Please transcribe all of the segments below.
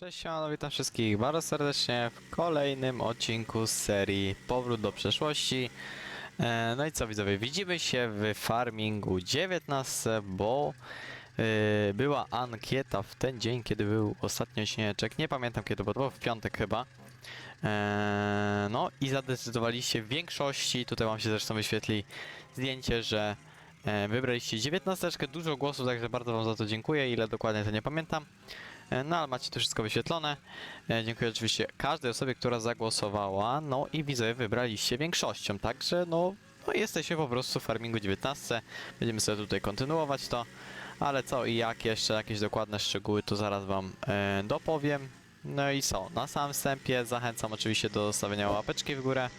Cześć, siemano, witam wszystkich bardzo serdecznie w kolejnym odcinku z serii Powrót do przeszłości. E, no i co widzowie, widzimy się w Farmingu 19, bo e, była ankieta w ten dzień, kiedy był ostatni odcineczek. Nie pamiętam kiedy, bo to było w piątek chyba. E, no i zadecydowaliście w większości, tutaj wam się zresztą wyświetli zdjęcie, że wybraliście 19, dużo głosów, także bardzo wam za to dziękuję, ile dokładnie to nie pamiętam. E, No ale macie to wszystko wyświetlone. E, Dziękuję oczywiście każdej osobie, która zagłosowała. No i widzę, wybraliście większością, także no, no jesteśmy po prostu w Farmingu 19. Będziemy sobie tutaj kontynuować to. Ale co i jak jeszcze jakieś dokładne szczegóły, to zaraz wam e, dopowiem. No i co? Na samym wstępie zachęcam oczywiście do zostawienia łapeczki w górę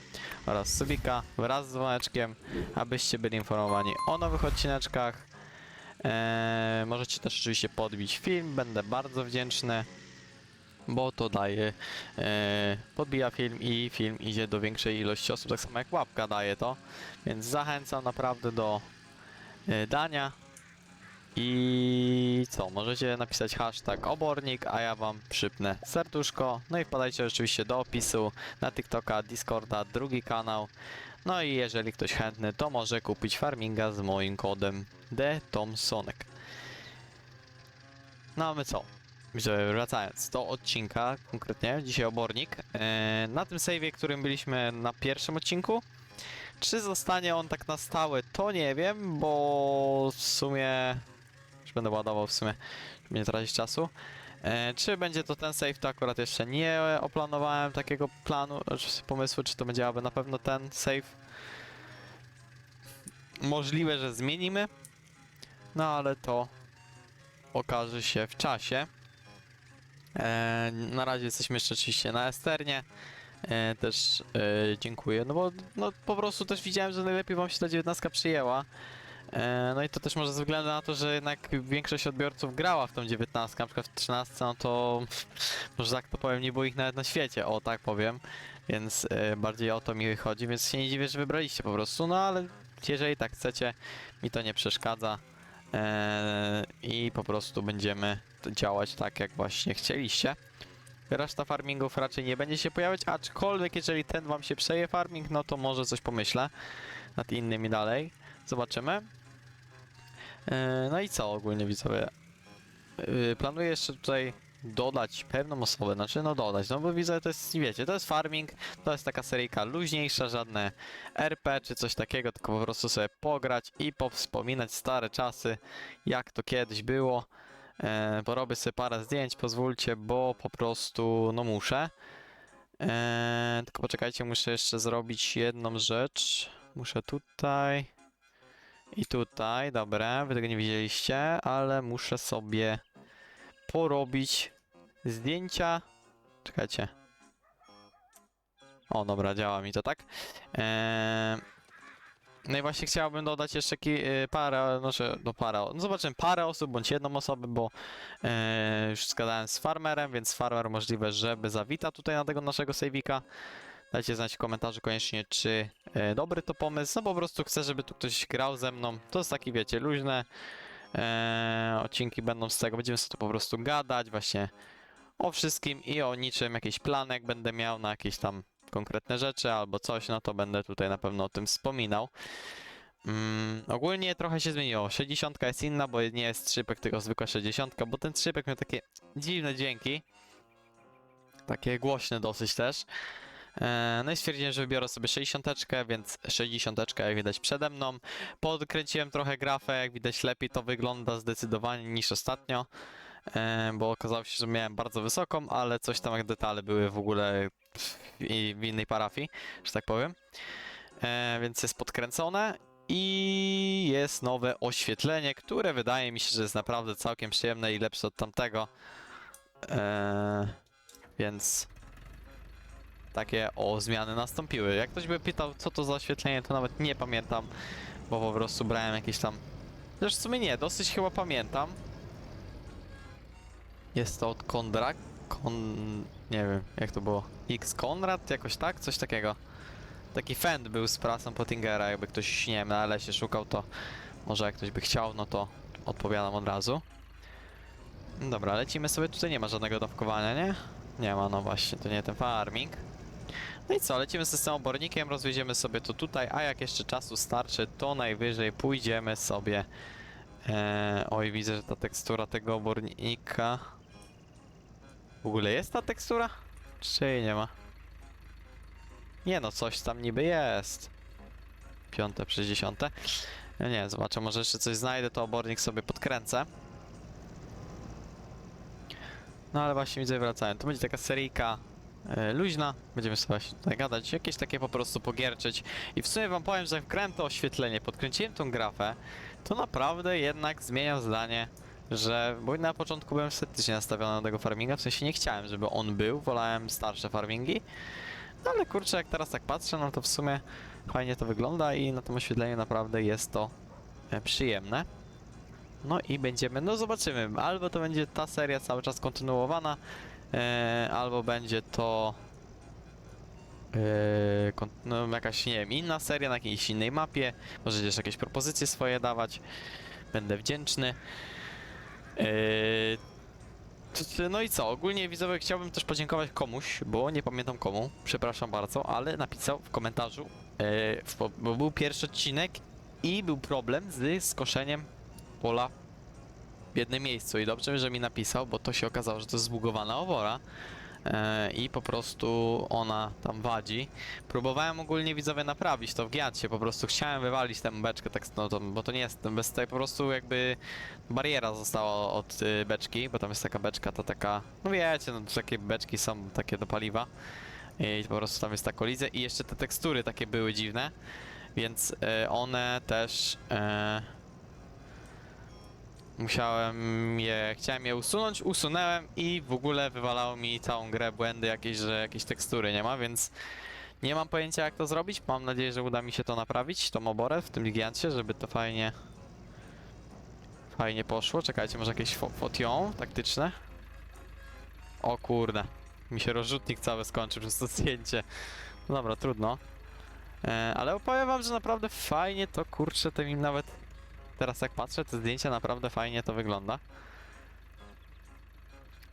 oraz subika wraz z dzwoneczkiem, abyście byli informowani o nowych odcineczkach. Eee, możecie też oczywiście podbić film, będę bardzo wdzięczny, bo to daje, eee, podbija film i film idzie do większej ilości osób, tak samo jak łapka daje to, więc zachęcam naprawdę do e, dania. I co, możecie napisać hashtag obornik, a ja wam przypnę serduszko. No i wpadajcie oczywiście do opisu na TikToka, Discorda, drugi kanał. No i jeżeli ktoś chętny, to może kupić farminga z moim kodem D Thompsonek. No a my co? Wracając do odcinka, konkretnie, dzisiaj obornik. E, na tym save'ie, którym byliśmy na pierwszym odcinku, czy zostanie on tak na stałe, to nie wiem, bo w sumie... Już będę ładował w sumie, żeby nie tracić czasu. E, czy będzie to ten save, to akurat jeszcze nie oplanowałem takiego planu, czy pomysłu, czy to będzie aby na pewno ten save. Możliwe, że zmienimy, no ale to okaże się w czasie. E, na razie jesteśmy jeszcze oczywiście na Esternie. E, też dziękuję, no bo no, po prostu też widziałem, że najlepiej wam się ta 19 przyjęła. E, no i to też może ze względu na to, że jednak większość odbiorców grała w tą 19, na przykład w 13, no to może tak to powiem, nie było ich nawet na świecie, o tak powiem. Więc e, bardziej o to mi chodzi, więc się nie dziwię, że wybraliście po prostu, no ale jeżeli tak chcecie, mi to nie przeszkadza. Eee, I po prostu będziemy działać tak, jak właśnie chcieliście. Reszta farmingów raczej nie będzie się pojawiać, aczkolwiek jeżeli ten wam się przeje farming, no to może coś pomyślę nad innymi dalej. Zobaczymy. Eee, no i co ogólnie widzowie? Yy, planuję jeszcze tutaj dodać pewną osobę, znaczy no dodać, no bo widzę, to jest, wiecie, to jest farming, to jest taka seryjka luźniejsza, żadne RP czy coś takiego, tylko po prostu sobie pograć i powspominać stare czasy, jak to kiedyś było. E, porobię sobie parę zdjęć, pozwólcie, bo po prostu, no muszę. E, tylko poczekajcie, muszę jeszcze zrobić jedną rzecz. Muszę tutaj i tutaj, dobra, wy tego nie widzieliście, ale muszę sobie porobić zdjęcia. Czekajcie. O, dobra, działa mi to tak. Eee, no i właśnie chciałbym dodać jeszcze ki- y, parę, znaczy, no parę, no zobaczymy, parę osób bądź jedną osobę, bo e, już zgadałem z farmerem, więc farmer możliwe, żeby zawita tutaj na tego naszego saveika. Dajcie znać w komentarzu koniecznie, czy e, dobry to pomysł. No po prostu chcę, żeby tu ktoś grał ze mną. To jest taki, wiecie, luźne. E, odcinki będą z tego. Będziemy sobie tu po prostu gadać właśnie o wszystkim i o niczym. Jakiś plan, jak będę miał na jakieś tam konkretne rzeczy albo coś, no to będę tutaj na pewno o tym wspominał. Mm, ogólnie trochę się zmieniło. 60 jest inna, bo nie jest trzypek, tylko zwykła 60, bo ten trzypek miał takie dziwne dźwięki. Takie głośne dosyć też. E, No i stwierdziłem, że wybiorę sobie 60, więc 60 jak widać przede mną. Podkręciłem trochę grafę, jak widać lepiej to wygląda zdecydowanie niż ostatnio. E, Bo okazało się, że miałem bardzo wysoką, ale coś tam jak detale były w ogóle w, innej parafii, że tak powiem. E, Więc jest podkręcone i jest nowe oświetlenie, które wydaje mi się, że jest naprawdę całkiem przyjemne i lepsze od tamtego. E, Więc takie o zmiany nastąpiły. Jak ktoś by pytał, co to za oświetlenie, to nawet nie pamiętam, bo po prostu brałem jakieś tam. Zresztą w sumie nie, dosyć chyba pamiętam. Jest to od Kondra. Kon... nie wiem, jak to było. X Konrad, jakoś tak? Coś takiego. Taki fend był z prasą Pottingera, jakby ktoś, nie wiem, na lesie szukał, to może jak ktoś by chciał, no to odpowiadam od razu. Dobra, lecimy sobie, tutaj nie ma żadnego dawkowania, nie? Nie ma, no właśnie, to nie ten farming. No i co, lecimy z tym obornikiem, rozwiedziemy sobie to tutaj, a jak jeszcze czasu starczy, to najwyżej pójdziemy sobie... E, oj, widzę, że ta tekstura tego obornika... W ogóle jest ta tekstura? Czy jej nie ma? Nie no, coś tam niby jest. Piąte przez dziesiąte. Ja nie zobaczę, może jeszcze coś znajdę, to obornik sobie podkręcę. No ale właśnie widzę, wracają. To będzie taka seryjka e, luźna. Będziemy sobie tutaj gadać, jakieś takie po prostu pogierczyć. I w sumie wam powiem, że jak to oświetlenie, podkręciłem tą grafę, to naprawdę jednak zmieniam zdanie, że... Bo na początku byłem sceptycznie nastawiony na tego farminga, w sensie nie chciałem, żeby on był, wolałem starsze farmingi. No ale kurczę, jak teraz tak patrzę, no to w sumie fajnie to wygląda i na tym oświetleniu naprawdę jest to e, przyjemne. No i będziemy, no zobaczymy, albo to będzie ta seria cały czas kontynuowana, e, albo będzie to e, no, jakaś, nie wiem, inna seria na jakiejś innej mapie, możecie też jakieś propozycje swoje dawać, będę wdzięczny. E, no i co, ogólnie widzowie chciałbym też podziękować komuś, bo nie pamiętam komu, przepraszam bardzo, ale napisał w komentarzu, bo był pierwszy odcinek i był problem z skoszeniem pola w jednym miejscu i dobrze, że mi napisał, bo to się okazało, że to jest zbugowana obora e, i po prostu ona tam wadzi. Próbowałem ogólnie widzowie naprawić to w Giacie, po prostu chciałem wywalić tę beczkę, tak, no, to, bo to nie jest, bez tej po prostu jakby bariera została od y, beczki, bo tam jest taka beczka, to taka, no wiecie, no takie beczki są takie do paliwa i po prostu tam jest ta kolizja i jeszcze te tekstury takie były dziwne, więc e, one też e, musiałem je, chciałem je usunąć, usunąłem i w ogóle wywalało mi całą grę błędy jakieś, że jakieś tekstury nie ma, więc nie mam pojęcia jak to zrobić, mam nadzieję, że uda mi się to naprawić, tą oborę w tym gigancie, żeby to fajnie fajnie poszło, czekajcie, może jakieś fo fotion taktyczne? O kurde, mi się rozrzutnik cały skończył przez to zdjęcie. No dobra, trudno. E, ale opowiem wam, że naprawdę fajnie to kurczę, to mi nawet teraz jak patrzę, te zdjęcia naprawdę fajnie to wygląda.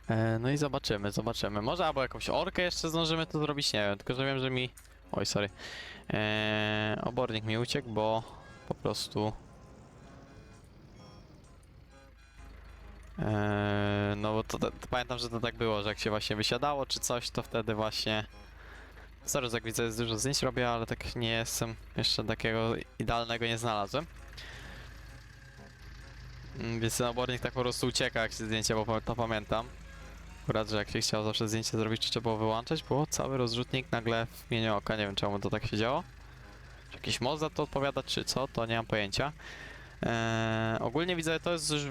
E, no i zobaczymy, zobaczymy. Może albo jakąś orkę jeszcze zdążymy to zrobić, nie wiem, tylko że wiem, że mi... Oj, sorry. E, obornik mi uciekł, bo po prostu... E, no bo to, to, pamiętam, że to tak było, że jak się właśnie wysiadało czy coś, to wtedy właśnie... Sorry, jak widzę, jest dużo zdjęć robię, ale tak nie jestem, jeszcze takiego idealnego nie znalazłem. Mm, Więc ten obornik tak po prostu ucieka, jak się zdjęcie, bo to pamiętam. Akurat, że jak się chciał zawsze zdjęcie zrobić, czy trzeba było wyłączać, bo cały rozrzutnik nagle w mieniu oka, nie wiem czemu to tak się działo. Czy jakiś mod za to odpowiada, czy co, to nie mam pojęcia. Eee, ogólnie widzę, to jest już,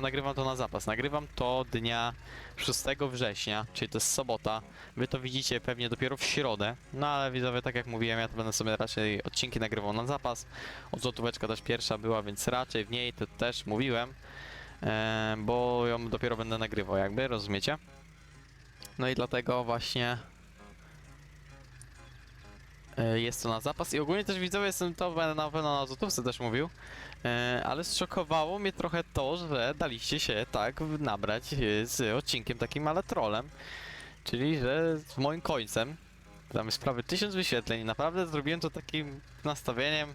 nagrywam to na zapas, nagrywam to dnia 6 września, czyli to jest sobota. Wy to widzicie pewnie dopiero w środę, no ale widzowie, tak jak mówiłem, ja to będę sobie raczej odcinki nagrywał na zapas. Odzłotóweczka też pierwsza była, więc raczej w niej to też mówiłem, e, bo ją dopiero będę nagrywał jakby, rozumiecie? No i dlatego właśnie e, jest to na zapas i ogólnie też widzowie, jestem to na pewno na złotówce też mówił, e, ale zszokowało mnie trochę to, że daliście się tak nabrać e, z odcinkiem takim ale trolem, czyli że z moim końcem tam jest prawie 1000 wyświetleń. Naprawdę zrobiłem to takim nastawieniem,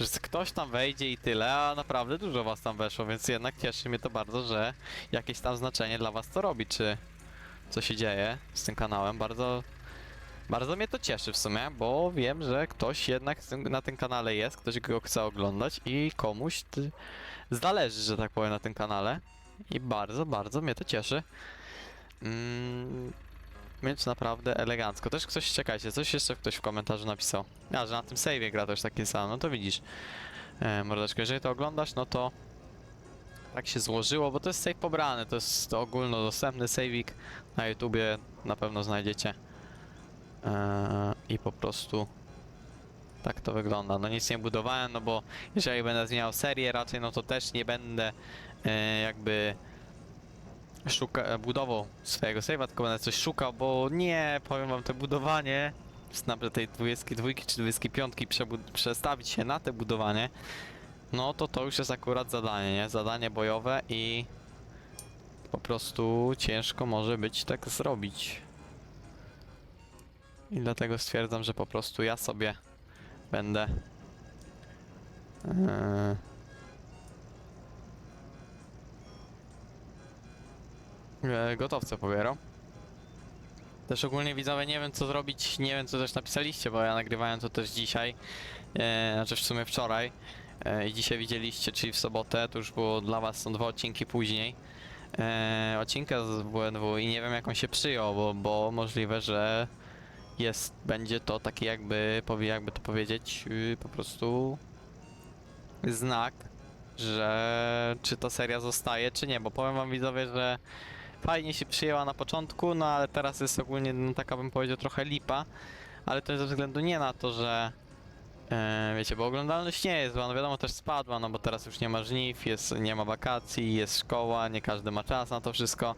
że ktoś tam wejdzie i tyle, a naprawdę dużo was tam weszło, więc jednak cieszy mnie to bardzo, że jakieś tam znaczenie dla was to robi, czy co się dzieje z tym kanałem. Bardzo, bardzo mnie to cieszy w sumie, bo wiem, że ktoś jednak na tym kanale jest, ktoś go chce oglądać i komuś zależy, że tak powiem, na tym kanale. I bardzo, bardzo mnie to cieszy. Mm, więc naprawdę elegancko. Też ktoś, czekajcie, coś jeszcze ktoś w komentarzu napisał. A, że na tym save'ie gra też takie samo, no to widzisz. E, mordeczko, jeżeli to oglądasz, no to tak się złożyło, bo to jest save pobrany, to jest ogólnodostępny save'ik na YouTubie, na pewno znajdziecie. E, I po prostu tak to wygląda. No nic nie budowałem, no bo jeżeli będę zmieniał serię raczej, no to też nie będę e, jakby szuka, budował swojego save'a, tylko będę coś szukał, bo nie, powiem wam, to budowanie z na tej 22 czy 25 przebud- przestawić się na te budowanie, no to to już jest akurat zadanie, nie? Zadanie bojowe i po prostu ciężko może być tak zrobić. I dlatego stwierdzam, że po prostu ja sobie będę. E, gotowce pobierał. Też ogólnie widzowie nie wiem co zrobić, nie wiem co też napisaliście, bo ja nagrywałem to też dzisiaj, e, znaczy w sumie wczoraj e, i dzisiaj widzieliście, czyli w sobotę, to już było dla was są dwa odcinki później e, odcinka z WNW i nie wiem jak on się przyjął, bo, bo możliwe, że jest, będzie to taki jakby, powie, jakby to powiedzieć, yy, po prostu znak, że czy ta seria zostaje, czy nie, bo powiem wam widzowie, że fajnie się przyjęła na początku, no ale teraz jest ogólnie no, taka bym powiedział trochę lipa, ale to ze względu nie na to, że e, wiecie, bo oglądalność nie jest, bo no wiadomo też spadła, no bo teraz już nie ma żniw, jest, nie ma wakacji, jest szkoła, nie każdy ma czas na to wszystko,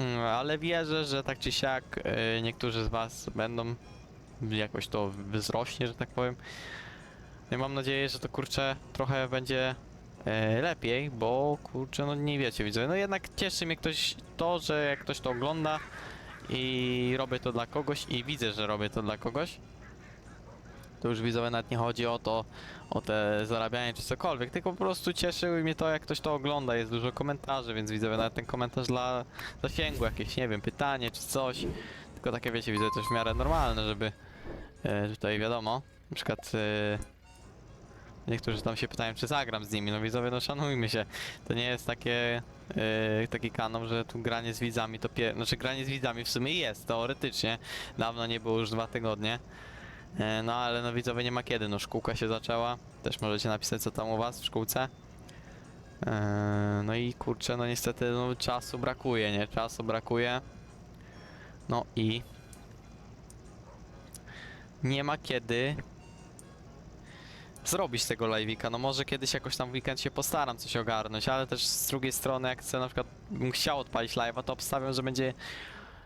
Mm, ale wierzę, że tak czy siak e, niektórzy z was będą jakoś to wzrośnie, że tak powiem. Ja mam nadzieję, że to kurczę trochę będzie e, lepiej, bo kurczę, no nie wiecie, widzę. No jednak cieszy mnie ktoś to, że jak ktoś to ogląda i robię to dla kogoś i widzę, że robię to dla kogoś. To już widzowie nawet nie chodzi o to, o te zarabianie czy cokolwiek, tylko po prostu cieszyły mnie to, jak ktoś to ogląda, jest dużo komentarzy, więc widzowie nawet ten komentarz dla zasięgu, jakieś, nie wiem, pytanie czy coś, tylko takie wiecie, widzę też w miarę normalne, żeby e, tutaj wiadomo, na przykład e, niektórzy tam się pytają, czy zagram z nimi, no widzowie, no szanujmy się, to nie jest takie, e, taki kanon, że tu granie z widzami to pier... znaczy granie z widzami w sumie jest, teoretycznie, dawno nie było już dwa tygodnie, E, No ale no widzowie nie ma kiedy, no szkółka się zaczęła. Też możecie napisać co tam u was w szkółce. E, No i kurczę, no niestety no, czasu brakuje, nie? Czasu brakuje. No i nie ma kiedy zrobić tego live'ika. No może kiedyś jakoś tam w weekend się postaram coś ogarnąć, ale też z drugiej strony jak chcę na przykład bym chciał odpalić live'a, to obstawiam, że będzie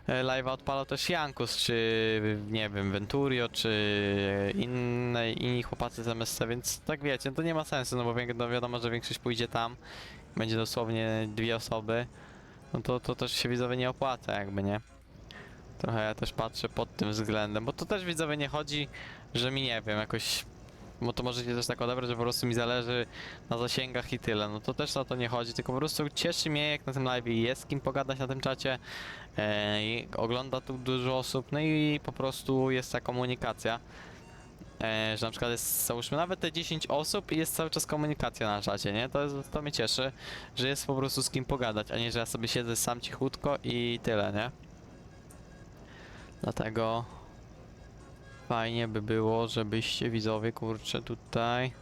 live'a odpalał też Jankus, czy nie wiem, Venturio, czy inne, inni chłopacy z MSC, więc tak wiecie, to nie ma sensu, no bo wi- no wiadomo, że większość pójdzie tam, będzie dosłownie dwie osoby, no to, to też się widzowie nie opłaca jakby, nie? Trochę ja też patrzę pod tym względem, bo to też widzowie nie chodzi, że mi nie wiem, jakoś bo to możecie też tak odebrać, że po prostu mi zależy na zasięgach i tyle. No to też o to nie chodzi, tylko po prostu cieszy mnie jak na tym live jest z kim pogadać na tym czacie. E, i ogląda tu dużo osób, no i po prostu jest ta komunikacja. E, że na przykład jest, załóżmy, nawet te 10 osób i jest cały czas komunikacja na czacie, nie? To, jest, to mnie cieszy, że jest po prostu z kim pogadać, a nie, że ja sobie siedzę sam cichutko i tyle, nie? Dlatego fajnie by było, żebyście widzowie, kurczę, tutaj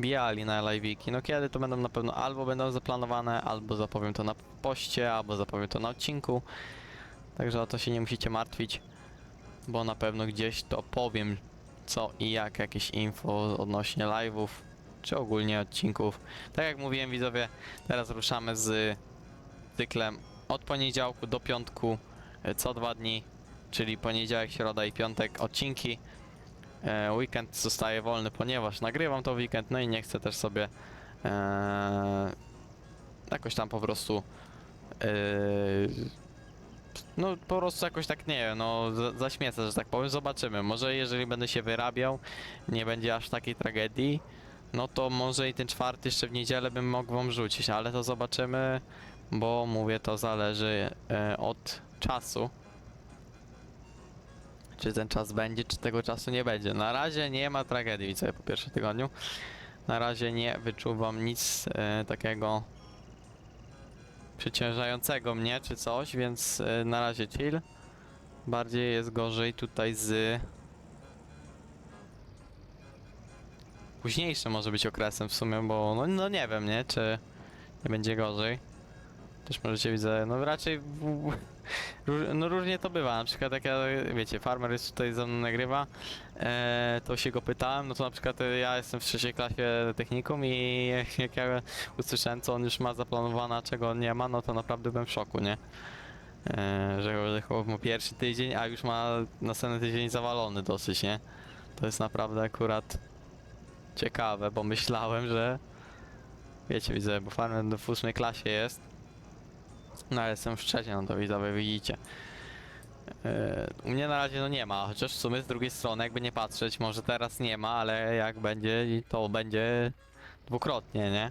bijali na live'iki. No kiedy to będą na pewno albo będą zaplanowane, albo zapowiem to na poście, albo zapowiem to na odcinku. Także o to się nie musicie martwić, bo na pewno gdzieś to powiem co i jak, jakieś info odnośnie live'ów, czy ogólnie odcinków. Tak jak mówiłem widzowie, teraz ruszamy z cyklem od poniedziałku do piątku, e, co dwa dni, czyli poniedziałek, środa i piątek odcinki. E, weekend zostaje wolny, ponieważ nagrywam to weekend, no i nie chcę też sobie e, jakoś tam po prostu e, no po prostu jakoś tak nie wiem, no za- zaśmiecę, że tak powiem, zobaczymy. Może jeżeli będę się wyrabiał, nie będzie aż takiej tragedii, no to może i ten czwarty jeszcze w niedzielę bym mógł wam rzucić, ale to zobaczymy, bo mówię, to zależy e, od czasu. Czy ten czas będzie, czy tego czasu nie będzie. Na razie nie ma tragedii, widzę po pierwszym tygodniu. Na razie nie wyczuwam nic e, takiego przeciążającego mnie czy coś, więc y, na razie chill. Bardziej jest gorzej tutaj z późniejszym może być okresem w sumie, bo no, no nie wiem, nie, czy nie będzie gorzej. Też możecie widzę, no raczej no różnie to bywa, na przykład jak ja, wiecie, farmer jest tutaj ze mną nagrywa, e, to się go pytałem, no to na przykład e, ja jestem w trzeciej klasie technikum i jak ja usłyszałem co on już ma zaplanowane, a czego on nie ma, no to naprawdę byłem w szoku, nie? E, że że chłop ma pierwszy tydzień, a już ma następny tydzień zawalony dosyć, nie? To jest naprawdę akurat ciekawe, bo myślałem, że wiecie, widzę, bo farmer w ósmej klasie jest No ale jestem w Szczecinie, no to widzowie widzicie. Yy, u mnie na razie no nie ma, chociaż w sumie z drugiej strony jakby nie patrzeć, może teraz nie ma, ale jak będzie to będzie dwukrotnie, nie?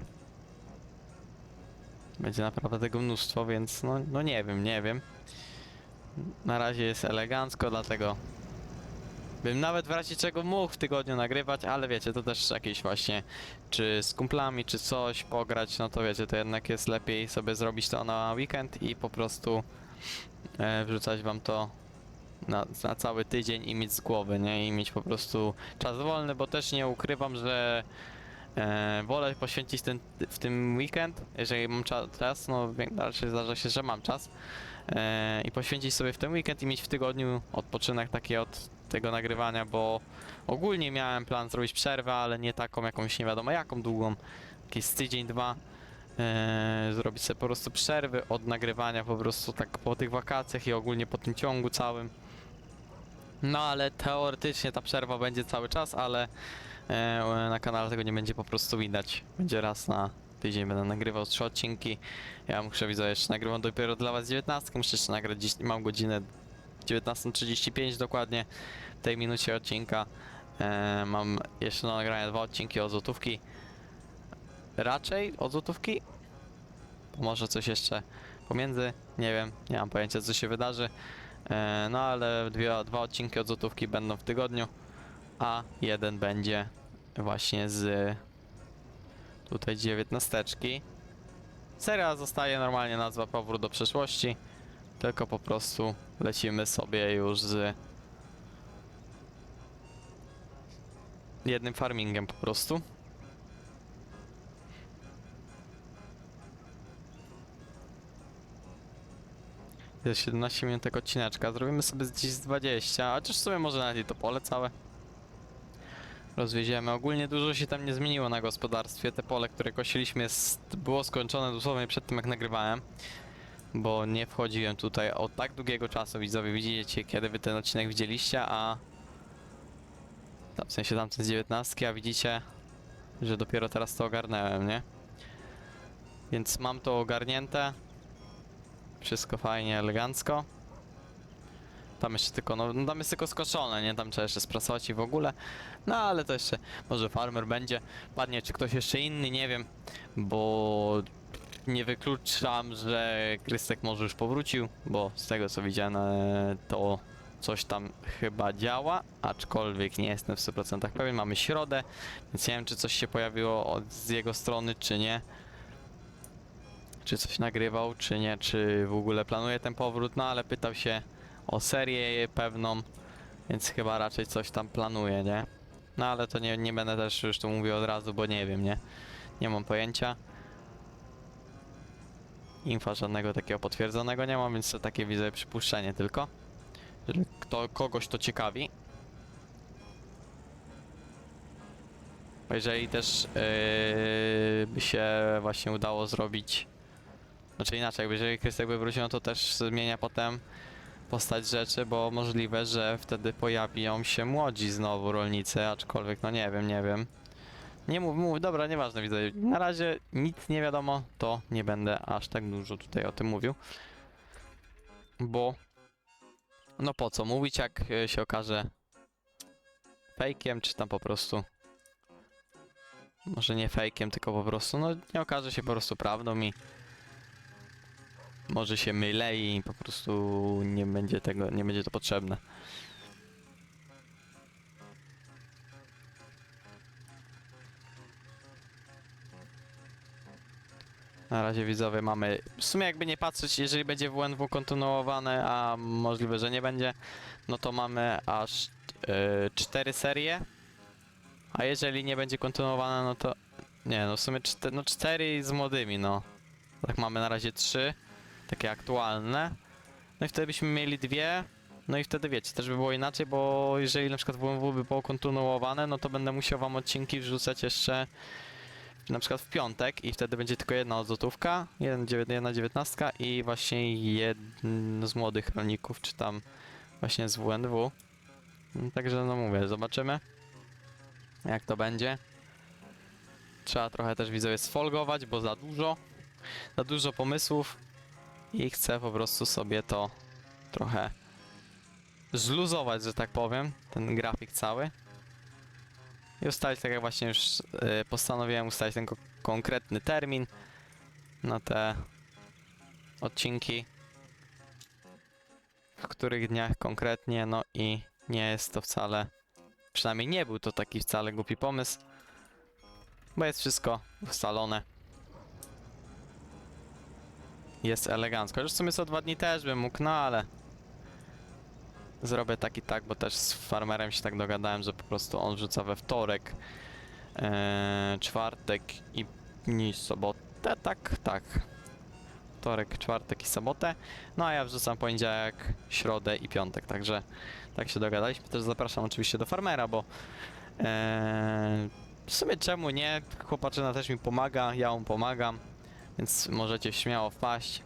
Będzie naprawdę tego mnóstwo, więc no, no nie wiem, nie wiem. Na razie jest elegancko, dlatego bym nawet w razie czego mógł w tygodniu nagrywać, ale wiecie, to też jakieś właśnie, czy z kumplami, czy coś pograć, no to wiecie, to jednak jest lepiej sobie zrobić to na weekend i po prostu e, wrzucać wam to na, na cały tydzień i mieć z głowy, nie? I mieć po prostu czas wolny, bo też nie ukrywam, że e, wolę poświęcić ten, w tym weekend, jeżeli mam cza- czas, no raczej zdarza się, że mam czas e, i poświęcić sobie w ten weekend i mieć w tygodniu odpoczynek taki od tego nagrywania, bo ogólnie miałem plan zrobić przerwę, ale nie taką jakąś nie wiadomo jaką długą, jakieś tydzień, dwa. e, zrobić sobie po prostu przerwy od nagrywania po prostu tak po tych wakacjach i ogólnie po tym ciągu całym. No ale teoretycznie ta przerwa będzie cały czas, ale e, na kanale tego nie będzie po prostu widać. Będzie raz na tydzień będę nagrywał trzy odcinki. Ja muszę widzę jeszcze nagrywam dopiero dla was 19, muszę jeszcze nagrać mam godzinę 19.35 dokładnie w tej minucie odcinka. E, mam jeszcze do nagrania dwa odcinki od złotówki. Raczej od złotówki. Może coś jeszcze pomiędzy, nie wiem, nie mam pojęcia co się wydarzy. E, no ale dwie, dwa odcinki od złotówki będą w tygodniu, a jeden będzie właśnie z tutaj dziewiętnasteczki. Seria zostaje normalnie nazwa Powrót do przeszłości, tylko po prostu lecimy sobie już z jednym farmingiem po prostu. Jest 17 minut tego odcineczka. Zrobimy sobie gdzieś z 20, chociaż w sumie może nawet i to pole całe. Rozwieziemy. Ogólnie dużo się tam nie zmieniło na gospodarstwie. Te pole, które kosiliśmy jest, było skończone dosłownie przed tym jak nagrywałem. Bo nie wchodziłem tutaj od tak długiego czasu, widzowie. Widzicie, kiedy wy ten odcinek widzieliście, a... Tam, w sensie tamten z 19, a widzicie, że dopiero teraz to ogarnąłem, nie? Więc mam to ogarnięte. Wszystko fajnie, elegancko. Tam jeszcze tylko, no, no tam jest tylko skoczone, nie? Tam trzeba jeszcze sprasować i w ogóle. No ale to jeszcze, może farmer będzie. Padnie, czy ktoś jeszcze inny, nie wiem. Bo nie wykluczam, że Krystek może już powrócił, bo z tego co widziałem, e, to coś tam chyba działa, aczkolwiek nie jestem w 100% pewien. Mamy środę, więc nie wiem, czy coś się pojawiło od, z jego strony, czy nie czy coś nagrywał, czy nie, czy w ogóle planuje ten powrót, no ale pytał się o serię pewną, więc chyba raczej coś tam planuje, nie? No ale to nie, nie będę też już tu mówił od razu, bo nie wiem, nie? Nie mam pojęcia. Infa żadnego takiego potwierdzonego nie mam, więc to takie widzę przypuszczenie tylko. Jeżeli kto, kogoś to ciekawi. Jeżeli też yy, by się właśnie udało zrobić znaczy inaczej, jeżeli Krystek by wrócił, no to też zmienia potem postać rzeczy, bo możliwe, że wtedy pojawią się młodzi znowu rolnicy, aczkolwiek no nie wiem, nie wiem. Nie mów, mów, dobra, nieważne widzę. Na razie nic nie wiadomo, to nie będę aż tak dużo tutaj o tym mówił. Bo no po co mówić, jak e, się okaże fejkiem, czy tam po prostu może nie fejkiem, tylko po prostu, no nie okaże się po prostu prawdą i może się mylę i po prostu nie będzie tego, nie będzie to potrzebne. Na razie widzowie mamy, w sumie jakby nie patrzeć, jeżeli będzie WNW kontynuowane, a możliwe, że nie będzie, no to mamy aż yy, cztery serie, a jeżeli nie będzie kontynuowane, no to nie, no w sumie no cztery z młodymi, no. Tak mamy na razie trzy takie aktualne. No i wtedy byśmy mieli dwie. No i wtedy wiecie, też by było inaczej, bo jeżeli na przykład WMW by było kontynuowane, no to będę musiał wam odcinki wrzucać jeszcze na przykład w piątek i wtedy będzie tylko jedna odzotówka, jeden, jedna dziewiętnastka i właśnie jeden z młodych rolników, czy tam właśnie z WNW. No, Także no mówię, zobaczymy jak to będzie. Trzeba trochę też widzowie sfolgować, bo za dużo, za dużo pomysłów. i chcę po prostu sobie to trochę zluzować, że tak powiem, ten grafik cały. I ustalić, tak jak właśnie już y, postanowiłem, ustalić ten ko- konkretny termin na te odcinki, w których dniach konkretnie, no i nie jest to wcale, przynajmniej nie był to taki wcale głupi pomysł, bo jest wszystko ustalone. Jest elegancko. Już w sumie co dwa dni też bym mógł, no ale zrobię tak i tak, bo też z farmerem się tak dogadałem, że po prostu on wrzuca we wtorek, e, czwartek i i sobotę, tak, tak. Wtorek, czwartek i sobotę. No a ja wrzucam poniedziałek, środę i piątek, także tak się dogadaliśmy. Też zapraszam oczywiście do farmera, bo e, w sumie czemu nie? Chłopaczyna też mi pomaga, ja mu pomagam, więc możecie śmiało wpaść.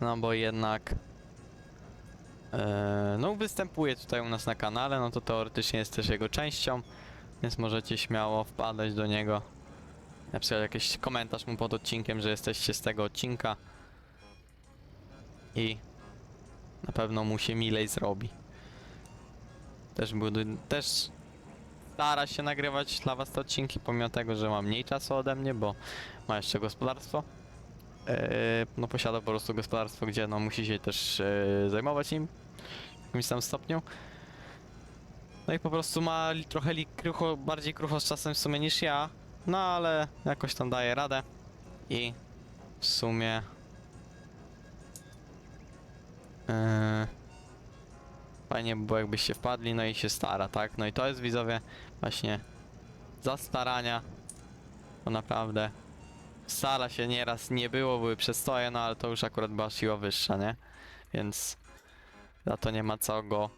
No bo jednak no występuje tutaj u nas na kanale, no to teoretycznie jest też jego częścią, więc możecie śmiało wpadać do niego. Na przykład jakiś komentarz mu pod odcinkiem, że jesteście z tego odcinka. I na pewno mu się milej zrobi. Też, budu- też stara się nagrywać dla was te odcinki, pomimo tego, że ma mniej czasu ode mnie, bo ma jeszcze gospodarstwo. Eee, no posiada po prostu gospodarstwo, gdzie no musi się też e, zajmować nim w jakimś tam stopniu. No i po prostu ma trochę krucho, bardziej krucho z czasem w sumie niż ja, no ale jakoś tam daje radę i w sumie e, fajnie by było jakbyście wpadli, no i się stara, tak? No i to jest widzowie właśnie za starania, bo naprawdę stara się nieraz nie było, były przestoje, no ale to już akurat była siła wyższa, nie? Więc za to nie ma co go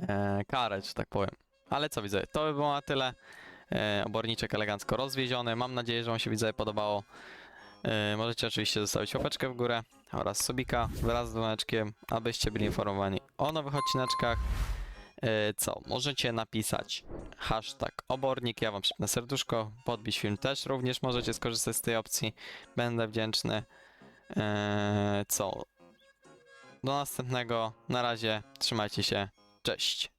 e, karać, że tak powiem. Ale co widzę, to by było na tyle. E, oborniczek elegancko rozwieziony. Mam nadzieję, że Wam się widzę podobało. E, możecie oczywiście zostawić łapeczkę w górę oraz subika wraz z dzwoneczkiem, abyście byli informowani o nowych odcineczkach. E, co? Możecie napisać hashtag obornik, ja Wam przypnę serduszko, podbić film też również możecie skorzystać z tej opcji. Będę wdzięczny. E, co? Do następnego. Na razie. Trzymajcie się. Cześć.